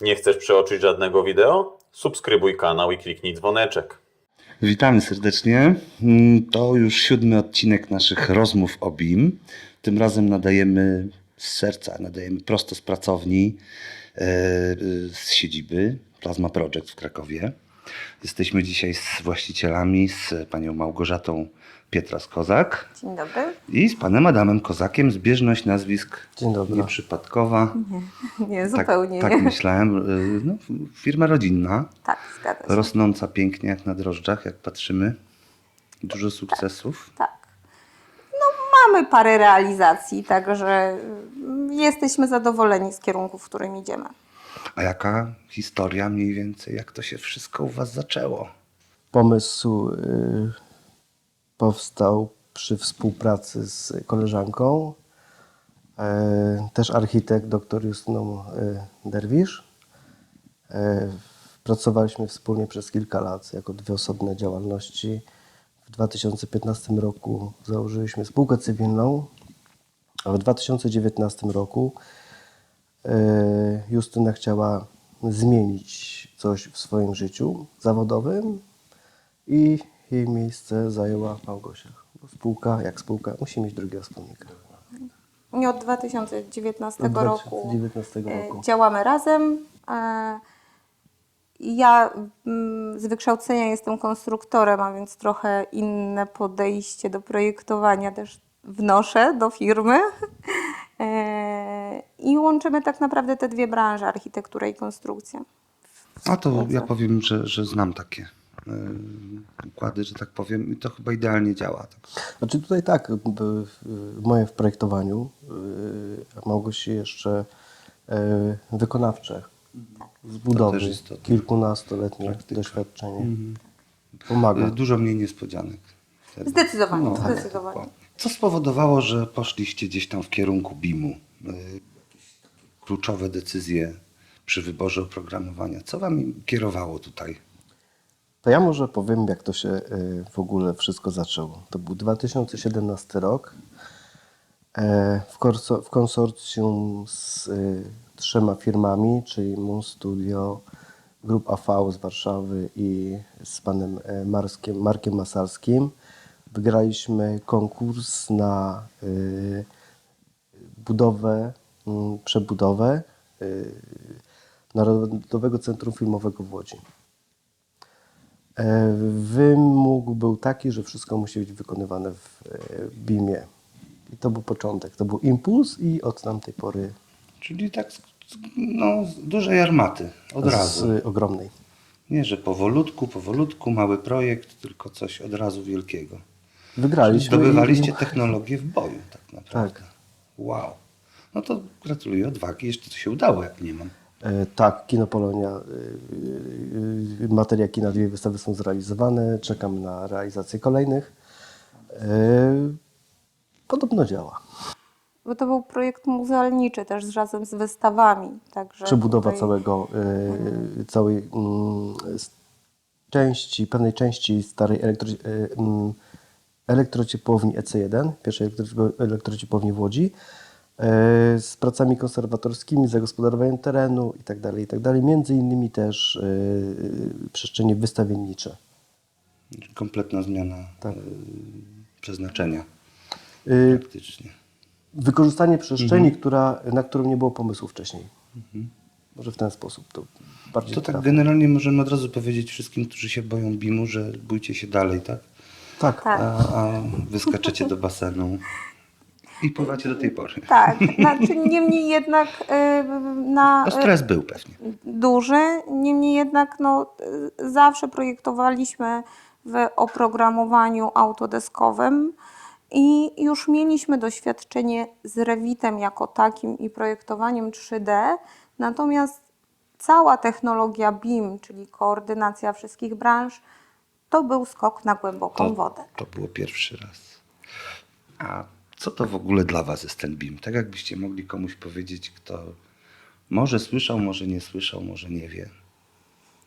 Nie chcesz przeoczyć żadnego wideo? Subskrybuj kanał i kliknij dzwoneczek. Witamy serdecznie. Mm, To już siódmy odcinek naszych rozmów o BIM. Tym razem nadajemy z serca, nadajemy prosto z pracowni, e, e, z siedziby Plasma Project w Krakowie. Jesteśmy dzisiaj z właścicielami, z panią Małgorzatą Pietras-Kozak Dzień dobry. i z panem Adamem Kozakiem. Zbieżność nazwisk Dzień dobry. nieprzypadkowa. Nie, Tak, zupełnie tak nie. myślałem. E, No, firma rodzinna. Tak, zgadza się. Rosnąca pięknie jak na drożdżach, jak patrzymy. Dużo sukcesów. Tak. No, mamy parę realizacji, także mm, jesteśmy zadowoleni z kierunku, w którym idziemy. A jaka historia mniej więcej, jak to się wszystko u Was zaczęło? Pomysł y, powstał przy współpracy z koleżanką, e, też architekt dr Justyną y, Derwisz. E, Pracowaliśmy wspólnie przez kilka lat jako dwie osobne działalności. W 2015 roku założyliśmy spółkę cywilną, a w 2019 roku e, Justyna chciała zmienić coś w swoim życiu zawodowym i jej miejsce zajęła Małgosia. Bo spółka, jak spółka, musi mieć drugiego wspólnika. I od 2019 Od roku, 2019 e, roku. działamy razem. E, Ja mm, z wykształcenia jestem konstruktorem, a więc trochę inne podejście do projektowania też wnoszę do firmy. E, I łączymy tak naprawdę te dwie branże, architekturę i konstrukcję. A to ja powiem, że, że znam takie układy, że tak powiem, i to chyba idealnie działa. Tak. Znaczy tutaj tak, b- w moje w projektowaniu, a Małgosi jeszcze wykonawcze z budowy, istotne. kilkunastoletnie Praktyka. doświadczenie. Pomaga. Yy, Dużo mniej niespodzianek. wtedy. Zdecydowanie, No, zdecydowanie. dokładnie. Co spowodowało, że poszliście gdzieś tam w kierunku BIM-u? Kluczowe decyzje przy wyborze oprogramowania. Co Wam kierowało tutaj? To ja może powiem, jak to się y, w ogóle wszystko zaczęło. To był 2017 rok. E, W, konsorcjum z y, trzema firmami, czyli Moon Studio, Group AV z Warszawy i z panem e, Marskiem, Markiem Masalskim wygraliśmy konkurs na y, budowę, mm, przebudowę Narodowego Centrum Filmowego w Łodzi. E, Wymóg był taki, że wszystko musi być wykonywane w e, BIM-ie. I to był początek, to był impuls i od tamtej pory Czyli tak z, z- no, z dużej armaty, od razu. z ogromnej. Nie, że powolutku, powolutku, mały projekt, tylko coś od razu wielkiego. Wygraliśmy. Zdobywaliście i- technologię w boju, tak naprawdę. Tak. Wow. No to gratuluję odwagi, jeszcze to się udało, jak nie mam. E, Tak, Kino Polonia, e, e, materia kina, dwie wystawy są zrealizowane, czekam na realizację kolejnych. Podobno działa. Bo to był projekt muzealniczy też razem z wystawami. Także Przebudowa tutaj- całego, całej mm, części, pewnej części starej elektro, mm, elektrociepłowni EC1, pierwszej elektro- elektrociepłowni w Łodzi, z pracami konserwatorskimi, zagospodarowaniem terenu itd., itd. Między innymi też e, przestrzenie wystawiennicze. Kompletna zmiana Tak. przeznaczenia E, praktycznie. Wykorzystanie przestrzeni, która, na którą nie było pomysłu wcześniej. Może w ten sposób to bardziej To tak trafne. generalnie możemy od razu powiedzieć wszystkim, którzy się boją BIM-u, że bójcie się dalej, tak? Tak. Tak. A, a wyskaczecie do basenu i pływacie do tej pory. Tak, znaczy niemniej jednak y, na No stres był pewnie. duży, niemniej jednak no, zawsze projektowaliśmy w oprogramowaniu autodeskowym i już mieliśmy doświadczenie z Rewitem jako takim i projektowaniem 3D, natomiast cała technologia BIM, czyli koordynacja wszystkich branż, to był skok na głęboką wodę. To było pierwszy raz. A co to w ogóle dla Was jest ten BIM? Tak jakbyście mogli komuś powiedzieć, kto może słyszał, może nie słyszał, może nie wie.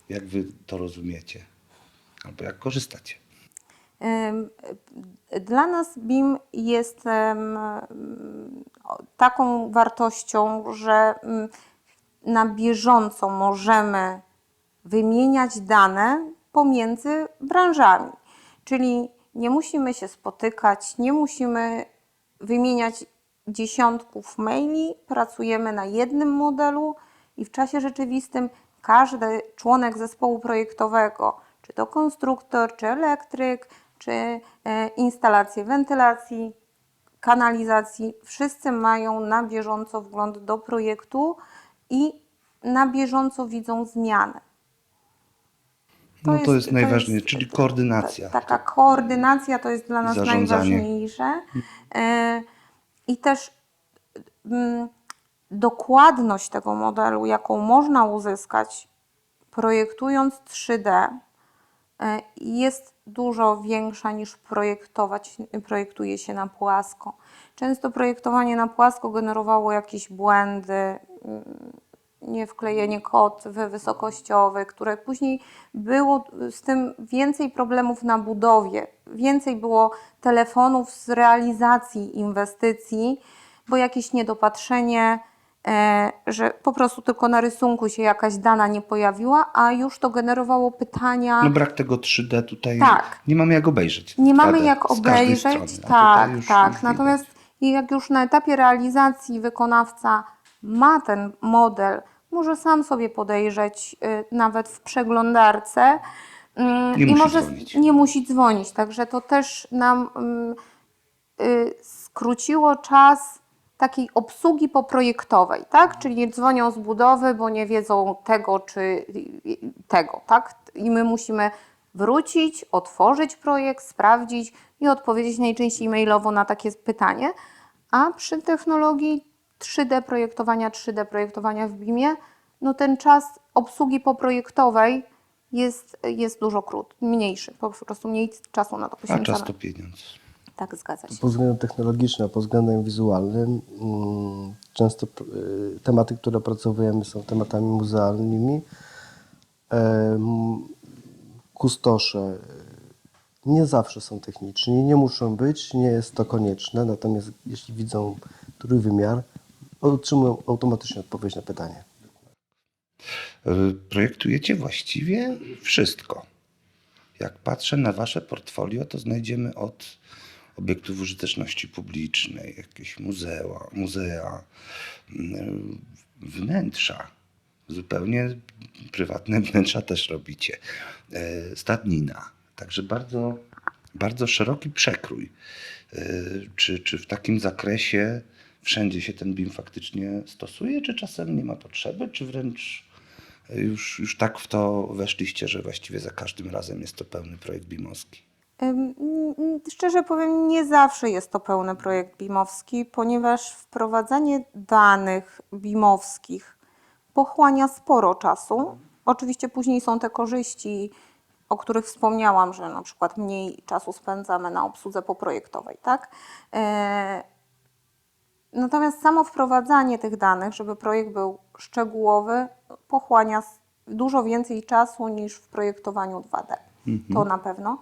Jak Wy to rozumiecie? Albo jak korzystacie? Dla nas BIM jest taką wartością, że mm, na bieżąco możemy wymieniać dane pomiędzy branżami. Czyli nie musimy się spotykać, nie musimy wymieniać dziesiątków maili, pracujemy na jednym modelu i w czasie rzeczywistym każdy członek zespołu projektowego, czy to konstruktor, czy elektryk, czy e, instalacje wentylacji, kanalizacji, wszyscy mają na bieżąco wgląd do projektu i na bieżąco widzą zmiany. No to jest najważniejsze, czyli koordynacja. ta- Taka koordynacja to jest dla nas najważniejsze. E, I też mm, dokładność tego modelu, jaką można uzyskać projektując 3D, e, jest dużo większa niż projektować, projektuje się na płasko. Często projektowanie na płasko generowało jakieś błędy, mm, niewklejenie kotwy wysokościowe, które później było z tym więcej problemów na budowie, więcej było telefonów z realizacji inwestycji, bo jakieś niedopatrzenie, e, że po prostu tylko na rysunku się jakaś dana nie pojawiła, a już to generowało pytania. No brak tego 3D tutaj, Tak. nie mamy jak obejrzeć. Nie mamy 2D jak obejrzeć, strony, tak, już- tak. już Natomiast jak już na etapie realizacji wykonawca ma ten model, może sam sobie podejrzeć y, nawet w przeglądarce mm, Nie i może dzwonić. nie musi dzwonić. Także to też nam mm, y, skróciło czas takiej obsługi poprojektowej, tak? Czyli dzwonią z budowy, bo nie wiedzą tego czy tego, tak? I my musimy wrócić, otworzyć projekt, sprawdzić i odpowiedzieć najczęściej mailowo na takie pytanie. A przy technologii 3D projektowania, 3D projektowania w BIM-ie, no ten czas obsługi poprojektowej jest, jest dużo krót, mniejszy, po prostu mniej czasu na to A poświęcamy. czas to pieniądz. Tak, zgadza się. Pod względem technologicznym, a pod względem wizualnym mm, często y, tematy, które opracowujemy są tematami muzealnymi. Kustosze y, nie zawsze są techniczni, nie muszą być, nie jest to konieczne, natomiast jeśli widzą trójwymiar, otrzymują automatycznie odpowiedź na pytanie. Projektujecie właściwie wszystko. Jak patrzę na wasze portfolio, to znajdziemy od obiektów użyteczności publicznej, jakieś muzea, muzea mm, wnętrza. Zupełnie prywatne wnętrza też robicie. E, Stadnina. Także bardzo, bardzo szeroki przekrój. E, Czy, czy w takim zakresie wszędzie się ten BIM faktycznie stosuje, czy czasem nie ma potrzeby, czy wręcz już, już tak w to weszliście, że właściwie za każdym razem jest to pełny projekt BIM-owski? Szczerze powiem, nie zawsze jest to pełny projekt BIM-owski, ponieważ wprowadzanie danych BIM-owskich pochłania sporo czasu. Oczywiście później są te korzyści, o których wspomniałam, że na przykład mniej czasu spędzamy na obsłudze poprojektowej, tak? Natomiast samo wprowadzanie tych danych, żeby projekt był szczegółowy, pochłania dużo więcej czasu niż w projektowaniu 2D. To na pewno.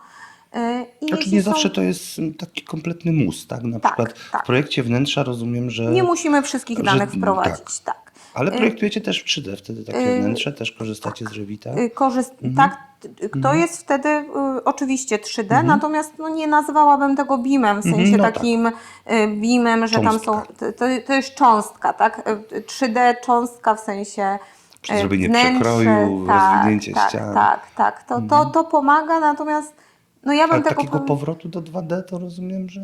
Y, I Znaczy nie są- zawsze to jest mm, taki kompletny mus, tak? Na Tak, przykład tak. w projekcie wnętrza rozumiem, że... Nie musimy wszystkich że- danych tak. wprowadzić, tak. Ale projektujecie też w 3D, wtedy takie wnętrze, też korzystacie z Revita? Y, Korzyst... Mhm. Tak, to jest wtedy y, oczywiście 3D, natomiast no, nie nazwałabym tego BIM-em, w sensie Mhm, no tak. takim y, BIM-em, że tam są. Cząstka. To, to, jest cząstka, tak? Y, 3D cząstka w sensie. Y, zrobienie wnętrze, przekroju, tak, rozwinięcie tak, ścian. Tak, tak. To, to, to pomaga, natomiast no ja bym Ale tego takiego powrotu do 2D to rozumiem, że...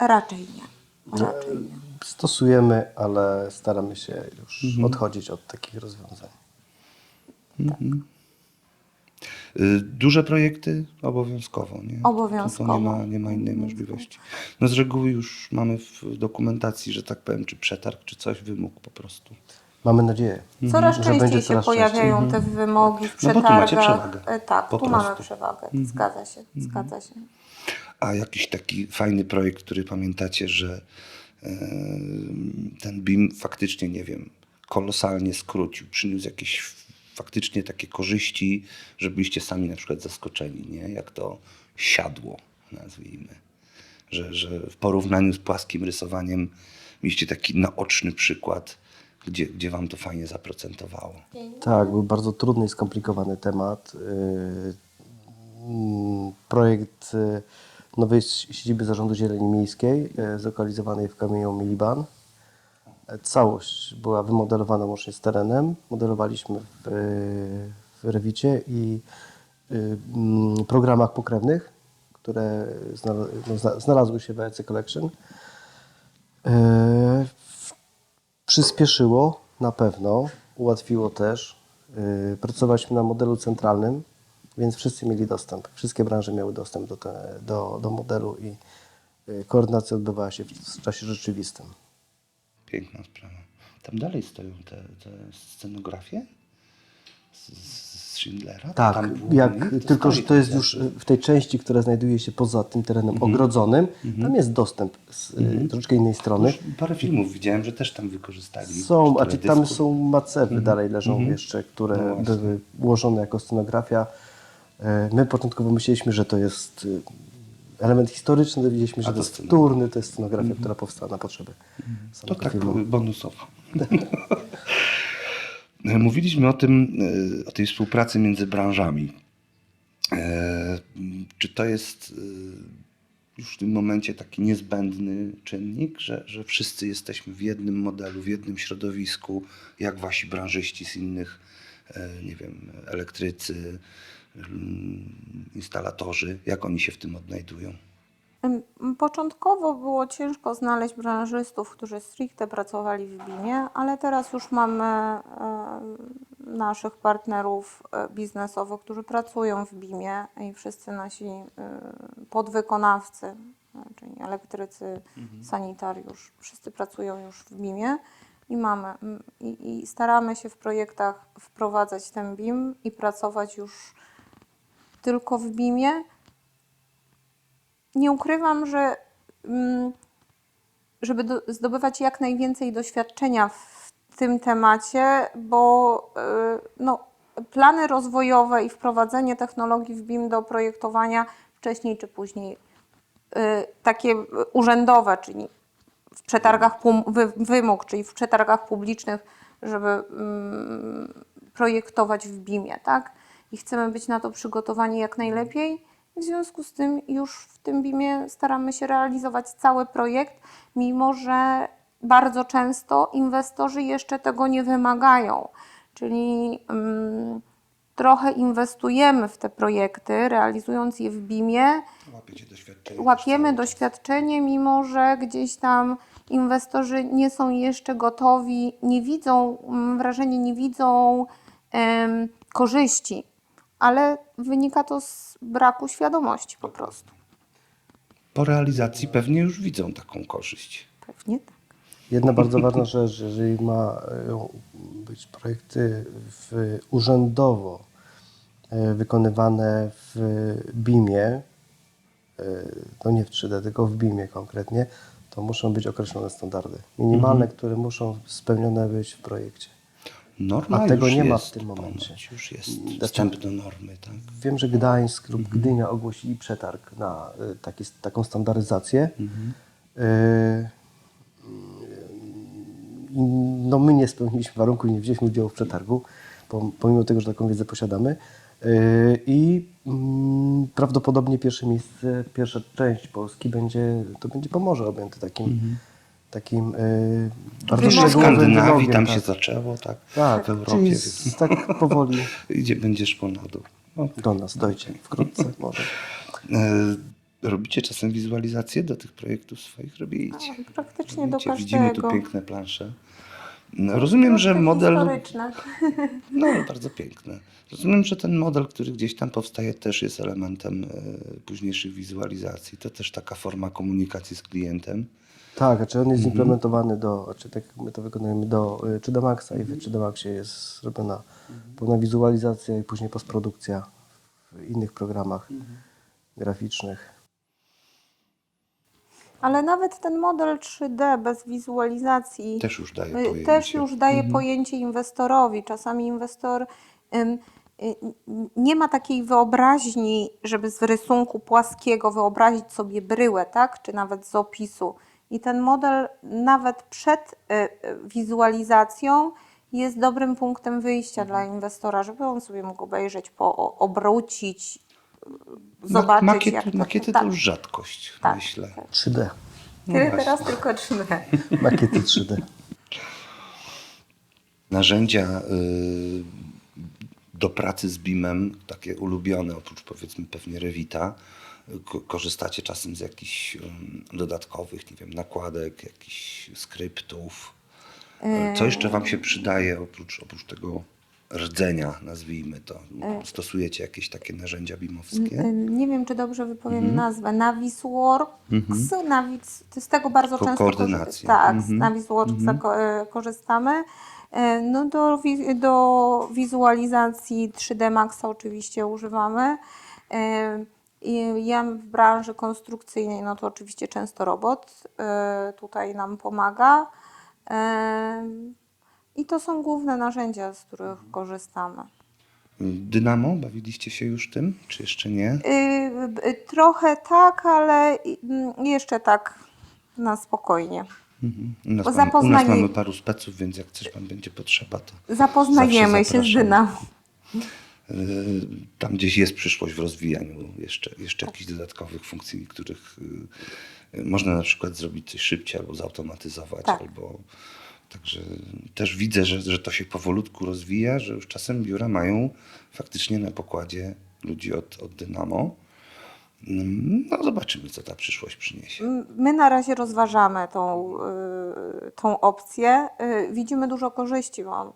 raczej nie. Raczej nie. Stosujemy, ale staramy się już Mhm. odchodzić od takich rozwiązań. Y, Duże projekty obowiązkowo, nie? Obowiązkowo. To, to nie, ma, nie ma innej możliwości. No z reguły już mamy w dokumentacji, że tak powiem, czy przetarg, czy coś wymóg po prostu. Mamy nadzieję. Coraz że częściej będzie się coraz pojawiają te wymogi w No bo tu macie przetargach. przewagę. E, Tak, Po tu mamy prostu. przewagę. Zgadza się, zgadza się. A jakiś taki fajny projekt, który pamiętacie, że ten BIM faktycznie, nie wiem, kolosalnie skrócił, przyniósł jakieś faktycznie takie korzyści, że byliście sami na przykład zaskoczeni, nie? Jak to siadło, nazwijmy. Że, że w porównaniu z płaskim rysowaniem mieliście taki naoczny przykład, gdzie, gdzie Wam to fajnie zaprocentowało? Tak, był bardzo trudny i skomplikowany temat. Projekt nowej siedziby Zarządu Zieleni Miejskiej, yy, zlokalizowanej w kamieniu Miliban. E, Całość była wymodelowana łącznie z terenem. Modelowaliśmy w, yy, w Rewicie i mm, programach pokrewnych, które no, zna- znalazły się w EC Collection. Przyspieszyło na pewno, ułatwiło też. Pracowaliśmy na modelu centralnym, więc wszyscy mieli dostęp. Wszystkie branże miały dostęp do, te, do, do modelu i yy, koordynacja odbywała się w, w czasie rzeczywistym. Piękna sprawa. Tam dalej stoją te, te scenografie z, z Schindlera? Tak, jak, tylko że to jest już y, w tej części, która znajduje się poza tym terenem Mhm. ogrodzonym, tam jest dostęp z y, troszeczkę innej strony. Już parę filmów widziałem, że też tam wykorzystali. Są, a czy tam są macewy dalej leżą jeszcze, które No były ułożone jako scenografia. E, My początkowo myśleliśmy, że to jest y, element historyczny, dowiedzieliśmy, że to to jest wtórny, to jest scenografia, która powstała na potrzeby To samego tak filmu. bonusowo. Mówiliśmy o tym, e, o tej współpracy między branżami. E, Czy to jest e, już w tym momencie taki niezbędny czynnik, że, że wszyscy jesteśmy w jednym modelu, w jednym środowisku, jak wasi branżyści z innych, e, nie wiem, elektrycy, mm, instalatorzy, jak oni się w tym odnajdują? Początkowo było ciężko znaleźć branżystów, którzy stricte pracowali w BIM-ie, ale teraz już mamy e, naszych partnerów e, biznesowych, którzy pracują w BIM-ie i wszyscy nasi e, podwykonawcy, czyli elektrycy, sanitariusz, wszyscy pracują już w BIM-ie i mamy mm, i, i staramy się w projektach wprowadzać ten BIM i pracować już tylko w BIM-ie. Nie ukrywam, że mm, żeby do, zdobywać jak najwięcej doświadczenia w tym temacie, bo y, no, plany rozwojowe i wprowadzenie technologii w BIM do projektowania wcześniej czy później, y, takie urzędowe, czyli w przetargach wymóg, czyli w przetargach publicznych, żeby mm, projektować w BIM-ie, tak? I chcemy być na to przygotowani jak najlepiej. W związku z tym już w tym BIM-ie staramy się realizować cały projekt, mimo że bardzo często inwestorzy jeszcze tego nie wymagają. Czyli mm, trochę inwestujemy w te projekty, realizując je w BIM-ie, doświadczenie. łapiemy doświadczenie, mimo że gdzieś tam inwestorzy nie są jeszcze gotowi, nie widzą, mam wrażenie, nie widzą em, korzyści, ale wynika to z braku świadomości po prostu. Po realizacji pewnie już widzą taką korzyść. Pewnie tak. Jedna bardzo ważna rzecz, że jeżeli ma e, być projekty w, urzędowo e, wykonywane w BIM-ie, e, to nie w 3D, tylko w BIM-ie konkretnie, to muszą być określone standardy minimalne, które muszą spełnione być w projekcie. Norma A tego nie ma jest w tym momencie. ponoć, Już jest wstęp do normy, tak? Wiem, że Gdańsk lub Gdynia ogłosili przetarg na y, taki, taką standaryzację. Y, i no my nie spełniliśmy warunku i nie wzięliśmy udziału w przetargu, pom- pomimo tego, że taką wiedzę posiadamy. Y, I mm, prawdopodobnie pierwsze miejsce, pierwsza część Polski będzie, to będzie Pomorze objęte takim, takim y, bardzo szczegółowym Skandynawii wymogiem, tam tak. się zaczęło, tak? Tak, w Europie. czyli więc z, tak powoli Idzie, będziesz na dół. No. do nas dojdzie wkrótce może. E, Robicie czasem wizualizacje do tych projektów swoich? Robicie. Tak, praktycznie do Robicie. Widzimy tu każdego. piękne plansze. No, Rozumiem, że Troszkę model. historyczne. No, bardzo piękne. Rozumiem, że ten model, który gdzieś tam powstaje, też jest elementem e, późniejszych wizualizacji. To też taka forma komunikacji z klientem. Tak, znaczy on jest implementowany do, znaczy tak my to wykonujemy do y, 3D Maxa i w 3D Maxie jest zrobiona pełna wizualizacja i później postprodukcja w innych programach graficznych. Ale nawet ten model 3D bez wizualizacji Też już daje y, pojęcie. też już daje pojęcie inwestorowi. Czasami inwestor ym, y, nie ma takiej wyobraźni, żeby z rysunku płaskiego wyobrazić sobie bryłę, tak? czy nawet z opisu I ten model nawet przed y, y, wizualizacją jest dobrym punktem wyjścia dla inwestora, żeby on sobie mógł obejrzeć, po, obrócić, y, zobaczyć makiety, jak to, makiety tak, to już rzadkość, Tak. myślę. 3D. Ty teraz tylko 3D. Makiety 3D. Narzędzia y, do pracy z BIM-em, takie ulubione, oprócz powiedzmy pewnie Revita, korzystacie czasem z jakichś dodatkowych, nie wiem, nakładek, jakichś skryptów. Co jeszcze Wam się przydaje oprócz, oprócz tego rdzenia, nazwijmy to? Stosujecie jakieś takie narzędzia BIM-owskie? Nie wiem, czy dobrze wypowiem nazwę. Navisworks. Navis, to z tego bardzo Ko- często koordynacja. korzy- Tak, z Mhm. Navisworksa ko- y, korzystamy. No do, do wizualizacji 3D Maxa oczywiście używamy. I Ja w branży konstrukcyjnej, no to oczywiście często robot y, tutaj nam pomaga. Y, I to są główne narzędzia, z których korzystamy. Dynamo, bawiliście się już tym, czy jeszcze nie? Y, Trochę tak, ale y, jeszcze tak na spokojnie. Mhm. U nas, mamy, u nas mamy paru speców, więc jak coś Wam będzie potrzeba, to Zapoznajemy się z zapraszamy. Y, tam gdzieś jest przyszłość w rozwijaniu jeszcze, jeszcze jakichś dodatkowych funkcji, których y, można na przykład zrobić coś szybciej albo zautomatyzować, Tak. albo Także też widzę, że, że to się powolutku rozwija, że już czasem biura mają faktycznie na pokładzie ludzi od, od Dynamo. No zobaczymy, co ta przyszłość przyniesie. My na razie rozważamy tą, y, tą opcję. Y, Widzimy dużo korzyści, bo,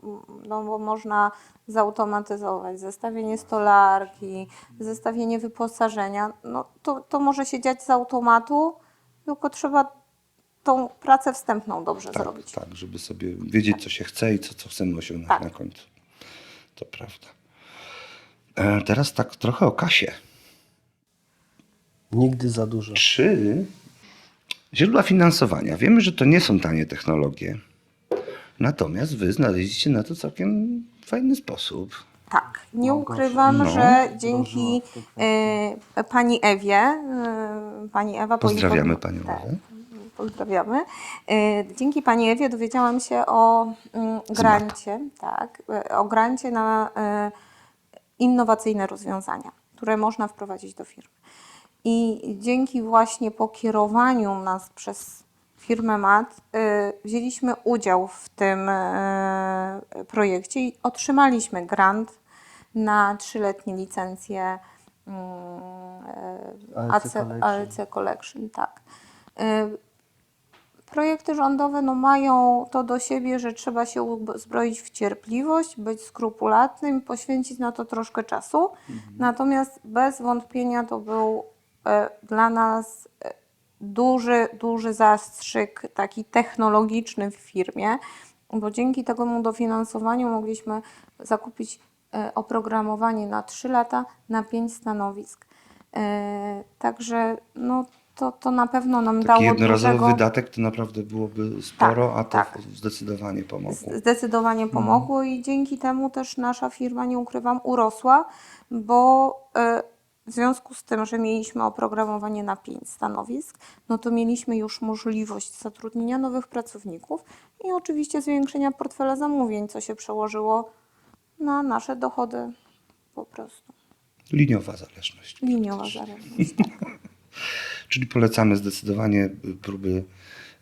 no, bo można zautomatyzować zestawienie stolarki, zestawienie wyposażenia. No, to, to może się dziać z automatu, tylko trzeba tą pracę wstępną dobrze Tak, zrobić. tak, żeby sobie wiedzieć, co się chce i co, co chcemy osiągnąć Tak. na końcu. To prawda. E, teraz tak trochę o kasie. Nigdy za dużo. Czy źródła finansowania? Wiemy, że to nie są tanie technologie. Natomiast wy znaleźliście na to całkiem fajny sposób. Tak, nie Małgosia. ukrywam, No. że dzięki y, pani Ewie, y, pani Ewa po- Pozdrawiamy po- panią tak, Ewę. Pozdrawiamy. Y, Dzięki pani Ewie dowiedziałam się o mm, grancie, tak, y, o grancie na y, innowacyjne rozwiązania, które można wprowadzić do firmy. I dzięki właśnie pokierowaniu nas przez firmę MAT y, wzięliśmy udział w tym y, projekcie i otrzymaliśmy grant na trzyletnie licencje ALC AC, Collection. ALC Collection. Tak. Y, Projekty rządowe no, mają to do siebie, że trzeba się uzbroić w cierpliwość, być skrupulatnym, poświęcić na to troszkę czasu. Natomiast bez wątpienia to był dla nas e, duży, duży zastrzyk taki technologiczny w firmie, bo dzięki temu dofinansowaniu mogliśmy zakupić e, oprogramowanie na 3 lata na 5 stanowisk. E, Także no, to, to na pewno nam Taki dało jednorazowy dużego... wydatek to naprawdę byłoby sporo, Tak, a to tak. zdecydowanie pomogło. Zdecydowanie pomogło i dzięki temu też nasza firma, nie ukrywam, urosła, bo e, w związku z tym, że mieliśmy oprogramowanie na pięć stanowisk, no to mieliśmy już możliwość zatrudnienia nowych pracowników i oczywiście zwiększenia portfela zamówień, co się przełożyło na nasze dochody po prostu. Liniowa zależność. Liniowa zależność. Tak. Czyli polecamy zdecydowanie y, próby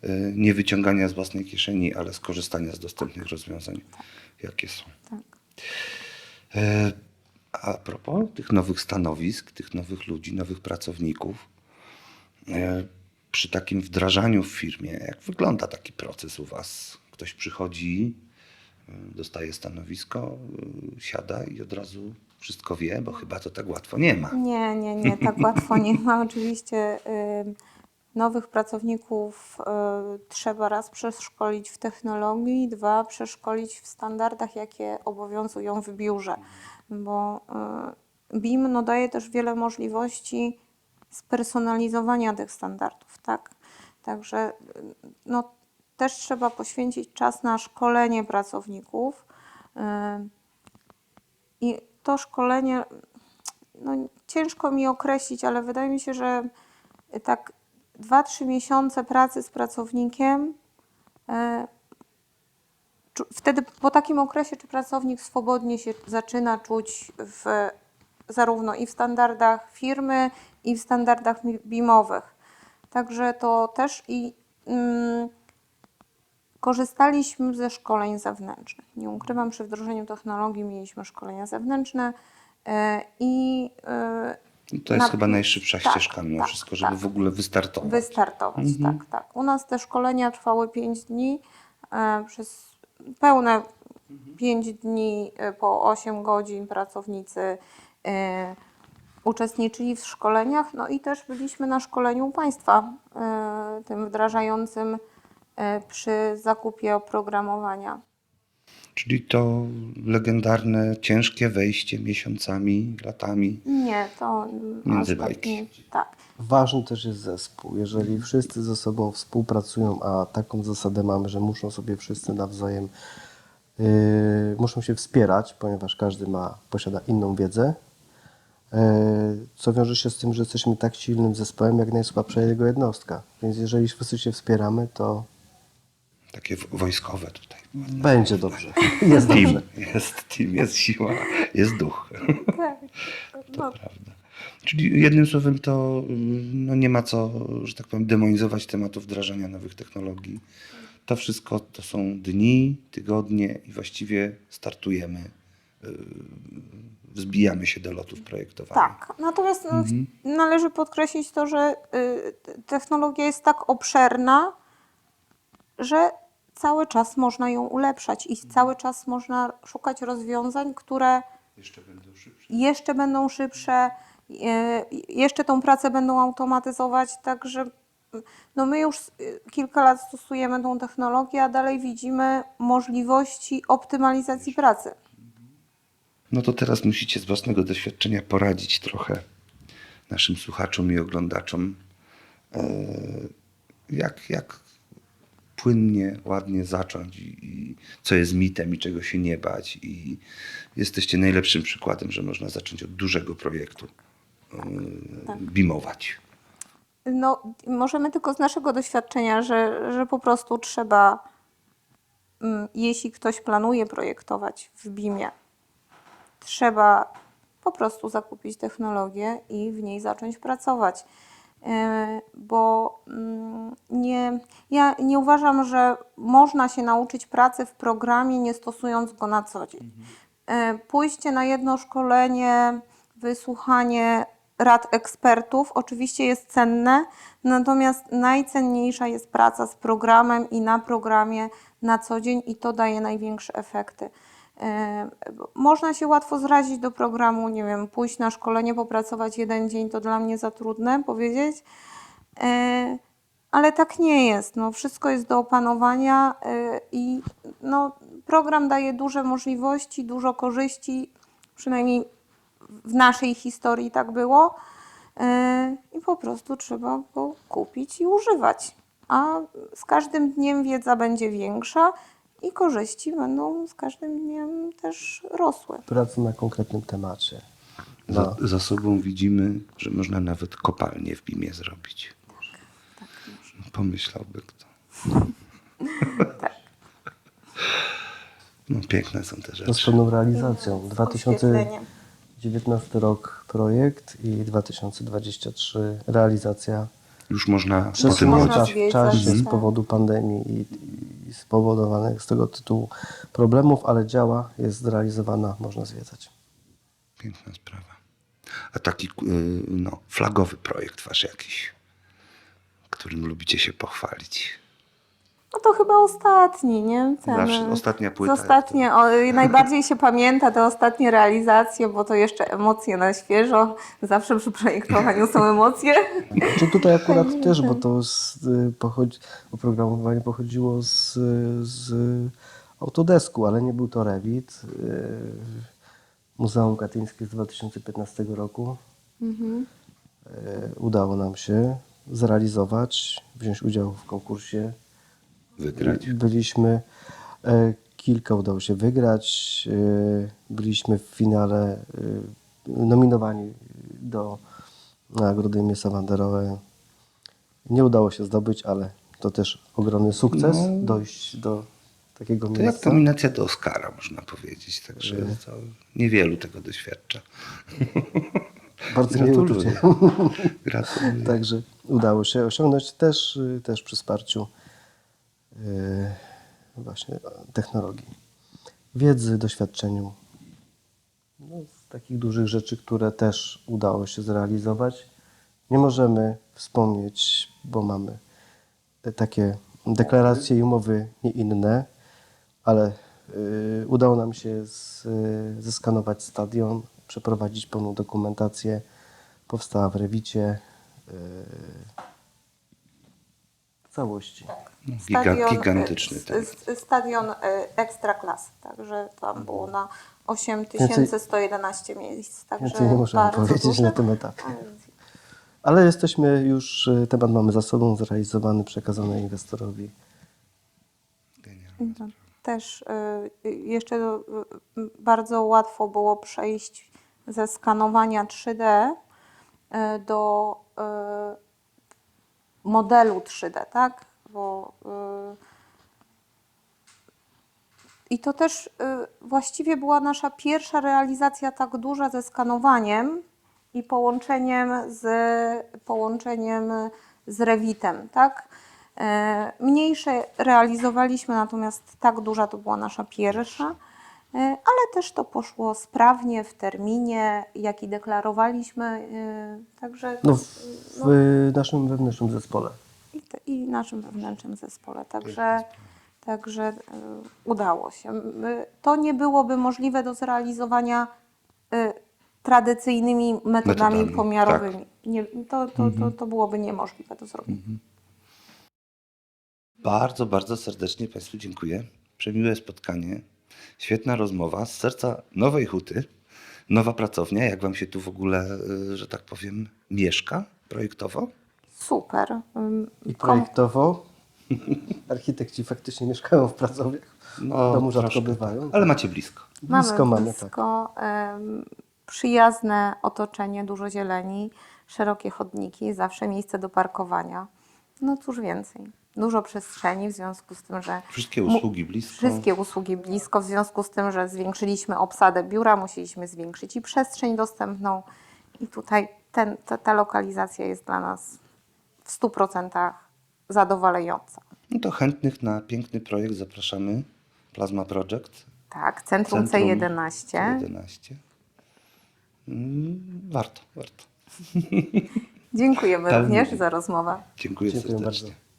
y, nie wyciągania z własnej kieszeni, ale skorzystania z dostępnych rozwiązań, jakie są. tak. A propos tych nowych stanowisk, tych nowych ludzi, nowych pracowników, e, przy takim wdrażaniu w firmie, jak wygląda taki proces u Was? Ktoś przychodzi, e, dostaje stanowisko, e, siada i od razu wszystko wie, bo chyba to tak łatwo nie ma. Nie, nie, nie, tak łatwo nie ma. Oczywiście nowych pracowników trzeba raz przeszkolić w technologii, dwa przeszkolić w standardach, jakie obowiązują w biurze, bo y, BIM no, daje też wiele możliwości spersonalizowania tych standardów, tak? Także no, też trzeba poświęcić czas na szkolenie pracowników. y, I to szkolenie, no ciężko mi określić, ale wydaje mi się, że tak 2-3 miesiące pracy z pracownikiem, e, wtedy po takim okresie, czy pracownik swobodnie się zaczyna czuć w, zarówno i w standardach firmy, i w standardach BIM-owych. Także to też i mm, korzystaliśmy ze szkoleń zewnętrznych. Nie ukrywam, przy wdrożeniu technologii mieliśmy szkolenia zewnętrzne e, i e, To jest Na- chyba najszybsza tak, ścieżka mimo tak, wszystko, żeby tak. w ogóle wystartować. wystartować. Tak, tak. U nas te szkolenia trwały 5 dni, e, przez pełne 5 dni e, po 8 godzin pracownicy e, uczestniczyli w szkoleniach, no i też byliśmy na szkoleniu Państwa, e, tym wdrażającym przy zakupie oprogramowania. Czyli to legendarne, ciężkie wejście miesiącami, latami. Nie, to Między tak bajki. Tak. Ważny też jest zespół. Jeżeli wszyscy ze sobą współpracują, a taką zasadę mamy, że muszą sobie wszyscy nawzajem yy, muszą się wspierać, ponieważ każdy ma, posiada inną wiedzę, yy, co wiąże się z tym, że jesteśmy tak silnym zespołem, jak najsłabsza jego jednostka. Więc jeżeli wszyscy się wspieramy, to Takie wojskowe tutaj. będzie dobrze. Jest dobrze. Team, jest team, jest siła, jest duch. tak. No, Prawda. Czyli jednym słowem to mm, no nie ma co, że tak powiem, demonizować tematu wdrażania nowych technologii. To wszystko to są dni, tygodnie i właściwie startujemy, yy, wzbijamy się do lotów projektowania. Tak, natomiast no, należy podkreślić to, że y, technologia jest tak obszerna, że cały czas można ją ulepszać i cały czas można szukać rozwiązań, które Jeszcze będą szybsze. jeszcze będą szybsze, y, jeszcze tą pracę będą automatyzować, także no my już y, kilka lat stosujemy tą technologię, a dalej widzimy możliwości optymalizacji pracy. No to teraz musicie z własnego doświadczenia poradzić trochę naszym słuchaczom i oglądaczom, e, jak, jak płynnie, ładnie zacząć i, i co jest mitem i czego się nie bać. I jesteście najlepszym przykładem, że można zacząć od dużego projektu e, bimować. No, możemy tylko z naszego doświadczenia, że, że po prostu trzeba, mm, jeśli ktoś planuje projektować w BIM-ie, trzeba po prostu zakupić technologię i w niej zacząć pracować. Yy, Bo mm, nie, ja nie uważam, że można się nauczyć pracy w programie, nie stosując go na co dzień. Yy, Pójście na jedno szkolenie, wysłuchanie rad ekspertów oczywiście jest cenne, natomiast najcenniejsza jest praca z programem i na programie na co dzień i to daje największe efekty. E, Można się łatwo zrazić do programu, nie wiem, pójść na szkolenie, popracować jeden dzień, to dla mnie za trudne powiedzieć. E, Ale tak nie jest. No, wszystko jest do opanowania e, i no, program daje duże możliwości, dużo korzyści, przynajmniej w naszej historii tak było. I po prostu trzeba go kupić i używać. A z każdym dniem wiedza będzie większa i korzyści będą z każdym dniem też rosły. Praca na konkretnym temacie. Za, za sobą widzimy, że można nawet kopalnię w BIMie zrobić. Pomyślałby kto. No piękne są te To z rzeczy. pewną realizacją. Z 2019 rok projekt i 2023 realizacja. Już można po tym Można w czasie z tak. powodu pandemii i, spowodowanych z tego tytułu problemów, ale działa, jest zrealizowana, można zwiedzać. Piękna sprawa. A taki y, no, flagowy projekt wasz jakiś, którym lubicie się pochwalić. No to chyba ostatni, nie? Ten, Zawsze e, ostatnia płyta. Ostatnie, o, najbardziej się pamięta te ostatnie realizacje, bo to jeszcze emocje na świeżo. Zawsze przy projektowaniu są emocje. Czy tutaj akurat też, bo to z, y, pochodzi, oprogramowanie pochodziło z, z Autodesku, ale nie był to Revit. Y, Muzeum Katyńskie z 2015 roku. Y, Udało nam się zrealizować, wziąć udział w konkursie. Wygrać. Byliśmy, e, kilka udało się wygrać. e, Byliśmy w finale e, nominowani do Nagrody Miesa Wanderowe. Nie udało się zdobyć, ale to też ogromny sukces No. dojść do takiego To jak miejsca. nominacja do Oscara, można powiedzieć. Także to niewielu tego doświadcza. Bardzo Gratuluję. Gratuluję. Także udało się osiągnąć też, też przy wsparciu właśnie technologii, wiedzy, doświadczeniu. No, z takich dużych rzeczy, które też udało się zrealizować. Nie możemy wspomnieć, bo mamy takie deklaracje i umowy nie inne, ale y, udało nam się z, y, zeskanować stadion, przeprowadzić pełną dokumentację. Powstała w Rewicie y, w całości. Giga, gigantyczny. e, Tak. s- s- Stadion e, ekstraklasy, także tam było na Więcej- 8111 miejsc. Także Więcej nie możemy bardzo powiedzieć duże. na tym etapie. Ale jesteśmy już, y, temat mamy za sobą, zrealizowany, przekazany inwestorowi. No, Też y, y, jeszcze y, y, bardzo łatwo było przejść ze skanowania 3D y, do y, modelu 3D, tak? Bo, y, I to też y, właściwie była nasza pierwsza realizacja tak duża ze skanowaniem i połączeniem z, połączeniem z Rewitem, tak? E, Mniejsze realizowaliśmy, natomiast tak duża to była nasza pierwsza, ale też to poszło sprawnie, w terminie, jaki deklarowaliśmy, e, także No, w, w naszym wewnętrznym zespole. i, te, i naszym wewnętrznym zespole. Także, także e, udało się. To nie byłoby możliwe do zrealizowania e, tradycyjnymi metodami, Metodami, pomiarowymi. Nie, to, to, to, to byłoby niemożliwe do zrobienia. Bardzo, bardzo serdecznie Państwu dziękuję. Przemiłe spotkanie, świetna rozmowa z serca Nowej Huty. Nowa pracownia. Jak Wam się tu w ogóle, y, że tak powiem, mieszka projektowo? Super. I projektowo architekci faktycznie mieszkają w pracowniach. No, w domu rzadko troszkę bywają. Ale macie blisko. Blisko mamy, tak. blisko, em, przyjazne otoczenie, dużo zieleni, szerokie chodniki, zawsze miejsce do parkowania. No cóż więcej. Dużo przestrzeni w związku z tym, że Wszystkie usługi blisko. Wszystkie usługi blisko, w związku z tym, że zwiększyliśmy obsadę biura, musieliśmy zwiększyć i przestrzeń dostępną. I tutaj ten, ta, ta lokalizacja jest dla nas w 100% zadowalająca. No to chętnych na piękny projekt zapraszamy. Plasma Project. Tak, Centrum, Centrum C11. C11. Mm, Warto, warto. Dziękujemy również za rozmowę. Dziękuję, Dziękuję serdecznie. bardzo.